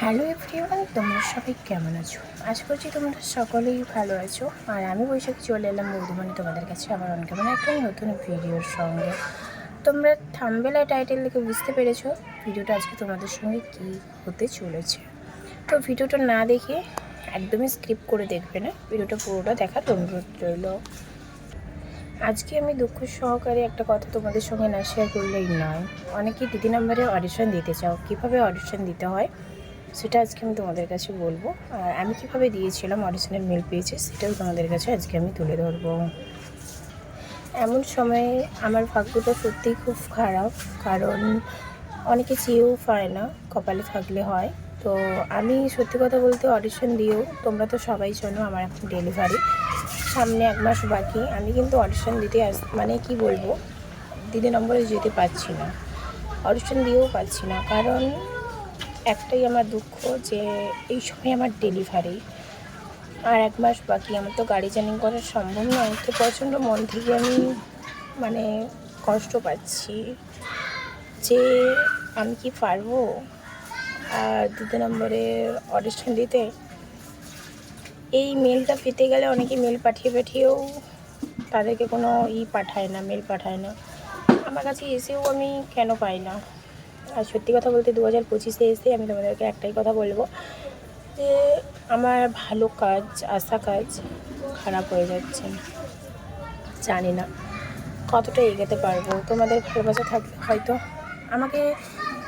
Hello everyone তোমরা সবাই কেমন আছো? আশা করছি তোমরা সকলেই ভালো আছো। আর আমি বৈশাখী চলে এলাম বৌদিমণি তোমাদের কাছে আবার অন কেমন একটা নতুন ভিডিওর সঙ্গে। তোমরা থামবেলা টাইটেল দেখে বুঝতে পেরেছ ভিডিওটা আজকে তোমাদের সঙ্গে কী হতে চলেছে। তো ভিডিওটা না দেখে একদমই স্কিপ করে দেখবে না। ভিডিওটা পুরোটা দেখার অনুরোধ রইল। আজকে আমি দুঃখ সহকারে একটা কথা তোমাদের সঙ্গে না শেয়ার করলেই নয়। অনেকেই দিদি নাম্বারে অডিশন দিতে চাও। কীভাবে অডিশন দিতে হয়? সেটা আজকে আমি তোমাদের কাছে বলব। আর আমি কীভাবে দিয়েছিলাম অডিশনের মেল পেয়েছে, সেটাও তোমাদের কাছে আজকে আমি তুলে ধরবো। এমন সময়ে আমার ভাগ্যটা সত্যিই খুব খারাপ, কারণ অনেকে চেয়েও পায় না কপালে থাকলে হয়। তো আমি সত্যি কথা বলতে অডিশন দিয়েও, তোমরা তো সবাই জানো আমার এখন ডেলিভারি সামনে এক মাস বাকি, আমি কিন্তু অডিশন দিতে আস মানে কি বলব, দিদি নম্বরে যেতে পারছি না। অডিশন দিয়েও পাচ্ছি না, কারণ একটাই আমার দুঃখ যে এই সময় আমার ডেলিভারি আর এক মাস বাকি, আমার তো গাড়ি জার্নি করা সম্ভব নয় তো প্রচণ্ড মন থেকে আমি মানে কষ্ট পাচ্ছি যে আমি কি পারব? আর দিদি নম্বরে অডিশন দিতে। এই মেলটা পেতে গেলে অনেকে মেল পাঠিয়ে পাঠিয়েও তাদেরকে কোনো ই পাঠায় না মেল পাঠায় না। আমার কাছে এসেও আমি কেন পাই না? আর সত্যি কথা বলতে দু হাজার পঁচিশে এসে আমি তোমাদেরকে একটাই কথা বলব যে আমার ভালো কাজ, আশা কাজ খারাপ হয়ে যাচ্ছে। জানি না কতটা এগোতে পারব। তোমাদের ভালোবাসা থাকলে হয়তো আমাকে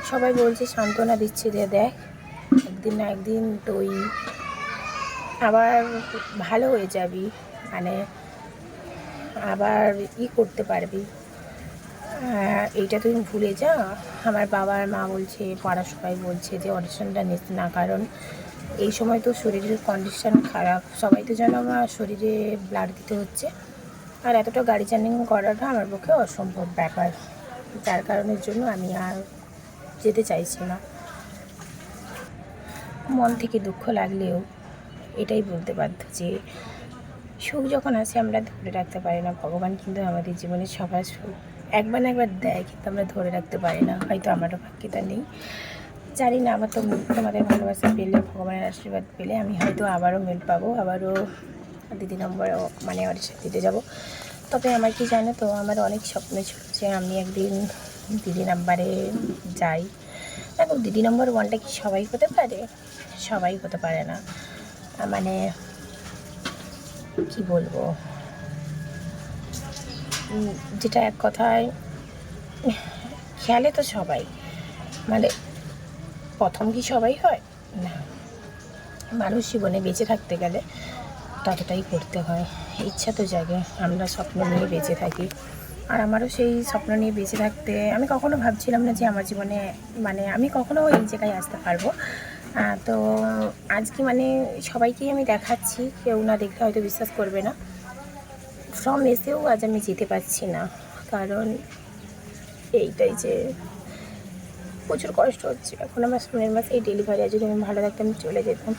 সবাই বলছে সান্ত্বনা দিচ্ছে যে দেখ, একদিন না একদিন তুই আবার ভালো হয়ে যাবি। মানে আবার ই করতে পারবি। এইটা তুমি ভুলে যা আমার বাবা আর মা বলছে পাড়া সবাই বলছে যে অডিশনটা নিস না, কারণ এই সময় তো শরীরের কন্ডিশন খারাপ। সবাই তো যেন আমার শরীরে ব্লাড দিতে হচ্ছে। আর এতটা গাড়ি জার্নিং করাটা আমার পক্ষে অসম্ভব ব্যাপার। যার কারণের জন্য আমি আর যেতে চাইছি না। মন থেকে দুঃখ লাগলেও এটাই বলতে বাধ্য যে, সুখ যখন আসে আমরা ধরে রাখতে পারি না। ভগবান কিন্তু আমাদের জীবনে সবার সুখ। একবার না একবার দেয়, কিন্তু আমরা ধরে রাখতে পারি না। হয়তো আমারও ভাগ্যতা নেই। জানি না, আমার তো তোমাদের ভালোবাসা পেলে, ভগবানের আশীর্বাদ পেলে আমি হয়তো আবারও মেল পাবো, আবারও দিদি নম্বর মানে অডিশন দিতে যাব। তবে আমার কি জানো তো, আমার অনেক স্বপ্ন ছিল যে আমি একদিন দিদি নাম্বারে যাই। দেখো, দিদি নম্বর ওয়ানটা কি সবাই হতে পারে? সবাই হতে পারে না। মানে কি বলব? যেটা এক কথায়, খেয়ালে তো সবাই। মানে প্রথম কি সবাই হয়? না। মানুষ জীবনে বেঁচে থাকতে গেলে ততটাই করতে হয়। ইচ্ছা তো জাগে, আমরা স্বপ্ন নিয়ে বেঁচে থাকি। আর আমারও সেই স্বপ্ন নিয়ে বেঁচে থাকতে আমি কখনো ভাবছিলাম না যে আমার জীবনে মানে আমি কখনো এই জায়গায় আসতে পারব। তো আজকে মানে সবাইকেই আমি দেখাচ্ছি, কেউ না দেখলে হয়তো বিশ্বাস করবে না। ফ্রম এসেও আজ আমি যেতে পারছি না। কারণ এইটাই যে প্রচুর কষ্ট হচ্ছে। এখন আমার সামনের মাসে এই ডেলিভারি যদি আমি ভালো থাকতাম চলে যেতাম।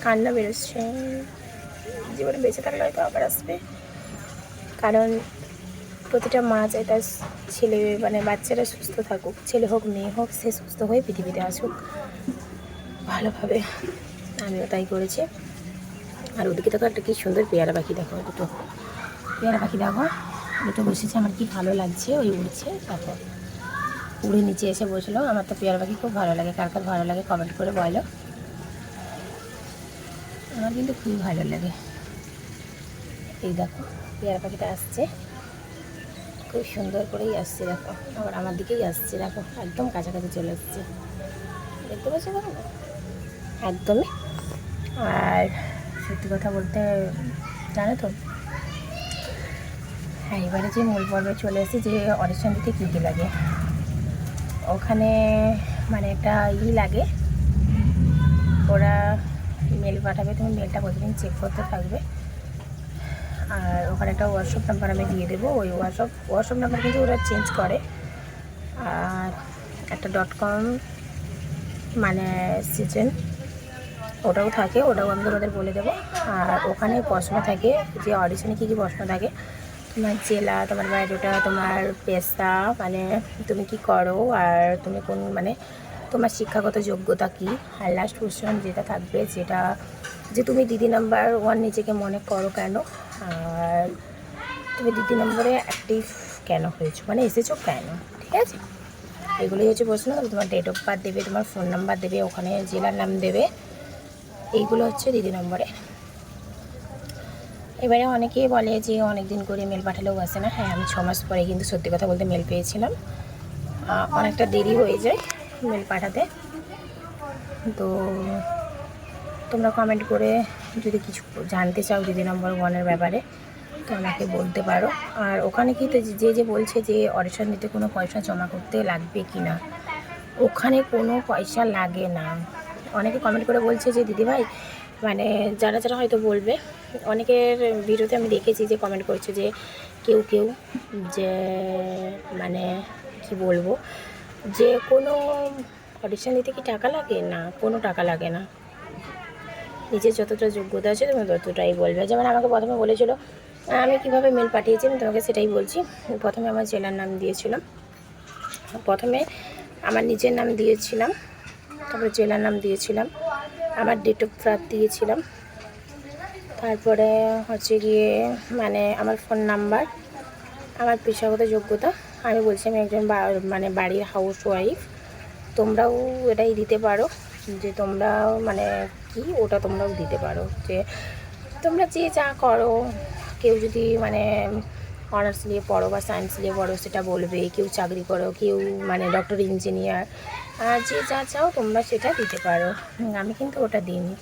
কান্না বেরোচ্ছে। জীবনে বেঁচে থাকলে হয়তো আবার আসবে। কারণ প্রতিটা মা চায় তার ছেলে মানে বাচ্চারা সুস্থ থাকুক, ছেলে হোক, মেয়ে হোক, সে সুস্থ হয়ে পৃথিবীতে আসুক। ভালোভাবে আমিও তাই করেছি। আর ওদিকে দেখো একটা কি সুন্দর পেয়ারা পাখি, দেখো দুটো পেয়ারা পাখি, দেখো দুটো বসেছে, আমার কি ভালো লাগছে, ওই উড়ছে, দেখো। উড়ে নিচে এসে বসল, আমার তো পেয়ারা পাখি খুব ভালো লাগে, কার কার ভালো লাগে কমেন্ট করে বলো। আমার কিন্তু খুবই ভালো লাগে। এই দেখো, পেয়ারা পাখিটা আসছে। খুব সুন্দর করেই আসছে, দেখো। আবার আমার দিকেই আসছে, দেখো, একদম কাছাকাছি চলে এসছে। দেখতে পাচ্ছ দেখো একদমই। আর সত্যি কথা বলতে, জানো তো? হ্যাঁ এবারে যে মূল পর্বে চলে এসেছে যে অডিশন দিতে কী কী লাগে? ওখানে মানে একটা ই লাগে। ওরা মেল পাঠাবে, তুমি মেলটা প্রতিদিন চেক করতে থাকবে। আর ওখানে একটা হোয়াটসঅ্যাপ নাম্বার আমি দিয়ে দেবো। ওই হোয়াটসঅ্যাপ হোয়াটসঅ্যাপ নাম্বার কিন্তু ওরা চেঞ্জ করে। আর একটা ডট কম মানে সিজন ওটাও থাকে, ওটাও আমি তোমাদের বলে দেবো। আর ওখানে প্রশ্ন থাকে যে অডিশনে কী কী প্রশ্ন থাকে? তোমার জেলা, তোমার বায়োডাটা, তোমার পেশা মানে তুমি কি করো, আর তুমি কোন মানে তোমার শিক্ষাগত যোগ্যতা কী? আর লাস্ট কোশ্চেন যেটা থাকবে যেটা যে তুমি দিদি নাম্বার ওয়ান নিজেকে মনে করো কেন? আর তুমি দিদি নম্বরে অ্যাক্টিভ কেন হয়েছো? মানে এসেছ কেন? ঠিক আছে? এগুলোই হচ্ছে প্রশ্ন। তোমার ডেট অফ বার্থ দেবে, তোমার ফোন নাম্বার দেবে, ওখানে জেলার নাম দেবে। এইগুলো হচ্ছে দিদি নম্বরে। এবারে অনেকেই বলে যে অনেক দিন করে মেল পাঠালেও আসে না। হ্যাঁ আমি ছ মাস পরে কিন্তু সত্যি কথা বলতে মেল পেয়েছিলাম। অনেকটা দেরি হয়ে যায় মেল পাঠাতে। তো তোমরা কমেন্ট করে যদি কিছু জানতে চাও দিদি নম্বর ওয়ানের ব্যাপারে, তো আমাকে বলতে পারো। আর ওখানে কি যে যে বলছে যে অডিশন দিতে কোনো পয়সা জমা করতে লাগবে কি না ওখানে কোনো পয়সা লাগে না। অনেকে কমেন্ট করে বলছে যে, দিদিভাই মানে যারা যারা হয়তো বলবে, অনেকের ভিডিওতে আমি দেখেছি যে কমেন্ট করছে যে, কেউ কেউ যে মানে কি বলব, যে কোনো অডিশন দিতে কি টাকা লাগে? না, কোনো টাকা লাগে না। নিজের যতটা যোগ্যতা আছে তুমি ততটাই বলবে। যেমন আমাকে প্রথমে বলেছিল, আমি কীভাবে মেল পাঠিয়েছি, আমি তোমাকে সেটাই বলছি। প্রথমে আমার জেলার নাম দিয়েছিলাম প্রথমে আমার নিজের নাম দিয়েছিলাম। তারপরে জেলার নাম দিয়েছিলাম। আমার ডেট অফ বার্থ দিয়েছিলাম। তারপরে হচ্ছে গিয়ে মানে আমার ফোন নাম্বার আমার পেশাগত যোগ্যতা। আমি বলছি আমি একজন মানে বাড়ির হাউস ওয়াইফ তোমরাও এটাই দিতে পারো যে তোমরাও মানে কি ওটা তোমরাও দিতে পারো যে তোমরা যে যা করো। কেউ যদি মানে অনার্স নিয়ে পড়ো বা সায়েন্স নিয়ে পড়ো সেটা বলবে, কেউ চাকরি করো, কেউ মানে ডক্টর ইঞ্জিনিয়ার আর যে যা চাও তোমরা সেটা দিতে পারো। আমি কিন্তু ওটা দিইনি।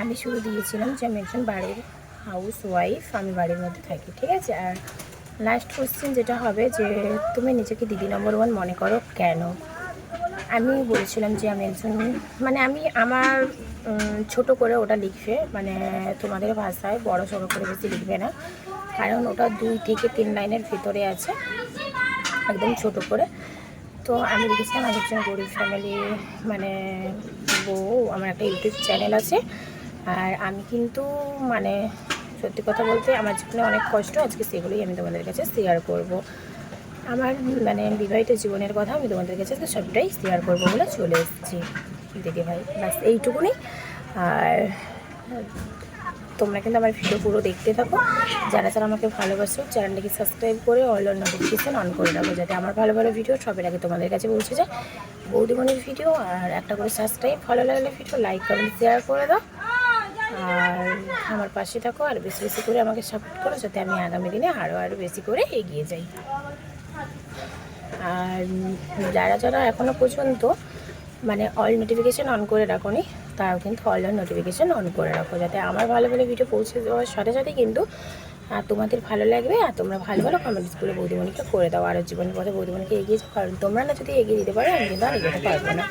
আমি শুরু দিয়েছিলাম যে আমি একজন বাড়ির হাউস ওয়াইফ আমি বাড়ির মধ্যে থাকি, ঠিক আছে? আর লাস্ট কোশ্চেন যেটা হবে যে তুমি নিজেকে দিদি নম্বর ওয়ান মনে করো কেন? আমি বলেছিলাম যে আমি একজন মানে আমি আমার ছোট করে ওটা লিখবে মানে তোমাদের ভাষায় বড় সড়ো করে বেশি লিখবে না। কারণ ওটা দুই থেকে তিন লাইনের ভিতরে আছে, একদম ছোট করে। তো আমি লিখেছিলাম আমি একজন গরিব ফ্যামিলি মানে বউ, আমার একটা ইউটিউব চ্যানেল আছে। আর আমি কিন্তু মানে সত্যি কথা বলতে আমার জীবনে অনেক কষ্ট, আজকে সেগুলোই আমি তোমাদের কাছে শেয়ার করব। আমার মানে বিবাহিত জীবনের কথা আমি তোমাদের কাছে সবটাই শেয়ার করব বলে চলে এসেছি। দিদি ভাই, ব্যাস এইটুকুনি। আর তোমরা কিন্তু আমার ভিডিও পুরো দেখতে থাকো। যারা যারা আমাকে ভালোবাসো চ্যানেলটাকে সাবস্ক্রাইব করে অল নোটিফিকেশান অন করে রাখো, যাতে আমার ভালো ভালো ভিডিও সবের আগে তোমাদের কাছে পৌঁছে যায়। বৌদিমণির ভিডিও আর একটা করে সাবস্ক্রাইব ভালো লাগলে ভিডিও লাইক কমেন্ট শেয়ার করে দাও। আর আমার পাশে থাকো আর বেশি বেশি করে আমাকে সাপোর্ট করো, যাতে আমি আগামী দিনে আরও আরও বেশি করে এগিয়ে যাই। আর যারা যারা এখনও পর্যন্ত মানে অল নোটিফিকেশান অন করে রাখো নি তারাও কিন্তু অল নোটিফিকেশান অন করে রাখো, যাতে আমার ভালো ভালো ভিডিও পৌঁছে দেওয়ার সাথে সাথে কিন্তু আর তোমাদের ভালো লাগবে আর তোমরা ভালো ভালো কমেন্টসগুলো বৌদিমণিকে করে দাও, আর জীবনের পথে বৌদিমণিকে এগিয়ে যাও, কারণ তোমরা না যদি এগিয়ে দিতে পারো, আমি কিন্তু আর এগোতে পারব না।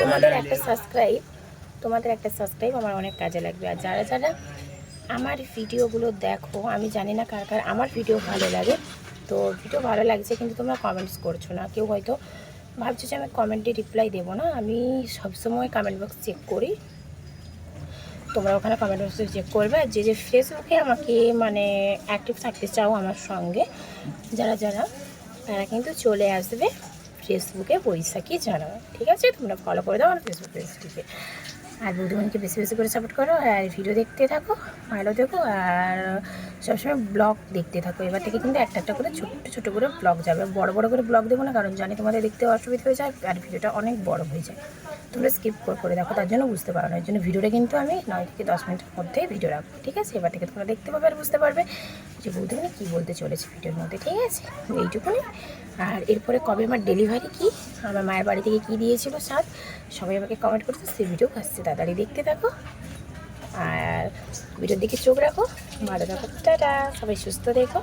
তোমাদের একটা সাবস্ক্রাইব তোমাদের একটা সাবস্ক্রাইব আমার অনেক কাজে লাগবে। আর যারা যারা আমার ভিডিওগুলো দেখো, আমি জানি না কার কার আমার ভিডিও ভালো লাগে, তো ভিডিও ভালো লাগছে কিন্তু তোমরা কমেন্টস করছ না। কেউ হয়তো ভাবছ যে আমি কমেন্টে রিপ্লাই দেবো না। আমি সবসময় কমেন্ট বক্স চেক করি। তোমরা ওখানে কমেন্ট বক্সে চেক করবে। আর যে যে ফেসবুকে আমাকে মানে অ্যাক্টিভ থাকতে চাও আমার সঙ্গে, যারা যারা, তারা কিন্তু চলে আসবে ফেসবুকে বৈশাখী জানা ঠিক আছে? তোমরা ফলো করে দাও আমার ফেসবুক পেজটিকে আর বৌদিমণিকে বেশি বেশি করে সাপোর্ট করো, আর ভিডিও দেখতে থাকো, ভালো দেখো আর সবসময় ব্লগ দেখতে থাকো। এবার থেকে কিন্তু একটা একটা করে ছোট্ট ছোটো করে ব্লগ যাবে। বড় বড় করে ব্লগ দেবো না, কারণ জানি তোমাদের দেখতে অসুবিধা হয়ে যায় আর ভিডিওটা অনেক বড় হয়ে যায়। তোমরা স্কিপ করে করে দেখো, তার জন্য বুঝতে পারো না। এর জন্য ভিডিওটা কিন্তু আমি নয় থেকে দশ মিনিটের মধ্যেই ভিডিও রাখব, ঠিক আছে? এবার থেকে তোমরা দেখতে পাবে আর বুঝতে পারবে যে বৌদিমণি কী বলতে চলেছে ভিডিওর মধ্যে, ঠিক আছে? এইটুকুনি। আর এরপরে কবে আমার ডেলিভারি কি? আমার মায়ের বাড়ি থেকে কী দিয়েছিল স্বাদ সবাই আমাকে কমেন্ট করছে, সেই ভিডিও আসছে, তাড়াতাড়ি দেখতে থাকো। আর ভিডিওর দিকে চোখ রাখো। ভালো থাকো। টাটা। সবাই সুস্থ দেখো